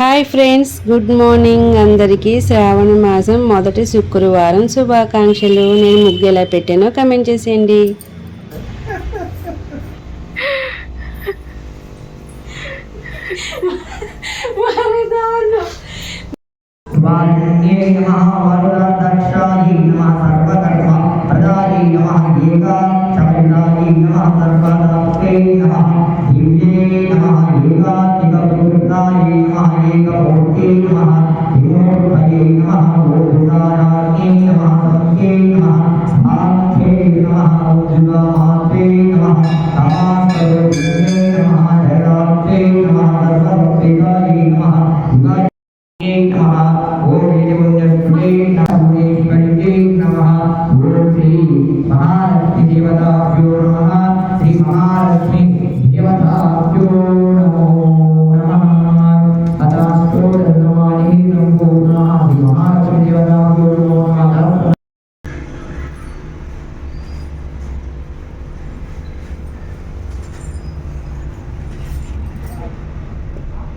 Hi friends good morning. అందరికీ శ్రావణ మాసం మొదటి శుక్రవారం శుభాకాంక్షలు. నేను ముగ్గు ఎలా పెట్టానో కమెంట్ చేసేయండి. సర్వకర్మ నమ ఏకా महादेवभूते नमः भीमोत्पये नमः गोपुराणाये नमः सत्ये नमः स्थात्ये नमः उज्जुलामाते नमः तमासरोपिने नमः धराप्ते नमः सर्वपिदाये नमः गाये नमः गोविन्दे नमः गोपी महारत्नदेवताभ्यो नमः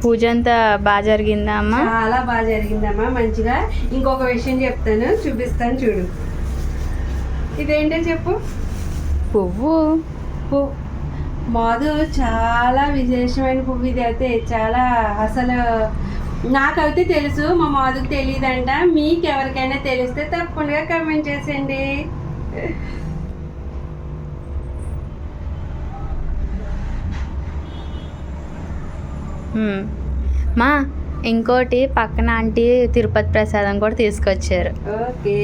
పూజ అంతా బాగా జరిగిందా అమ్మా? చాలా బాగా జరిగిందమ్మా మంచిగా. ఇంకొక విషయం చెప్తాను చూపిస్తాను చూడు. ఇదేంటో చెప్పు? పువ్వు. పువ్వు మాధు చాలా విశేషమైన పువ్వు ఇది అయితే చాలా అసలు నాకైతే తెలుసు మా మాధుకు తెలియదంట మీకు ఎవరికైనా తెలిస్తే తప్పకుండా కమెంట్ చేసేయండి. మా ఇంకోటి పక్కన ఆంటీ తిరుపతి ప్రసాదం కూడా తీసుకొచ్చారు. ఓకే.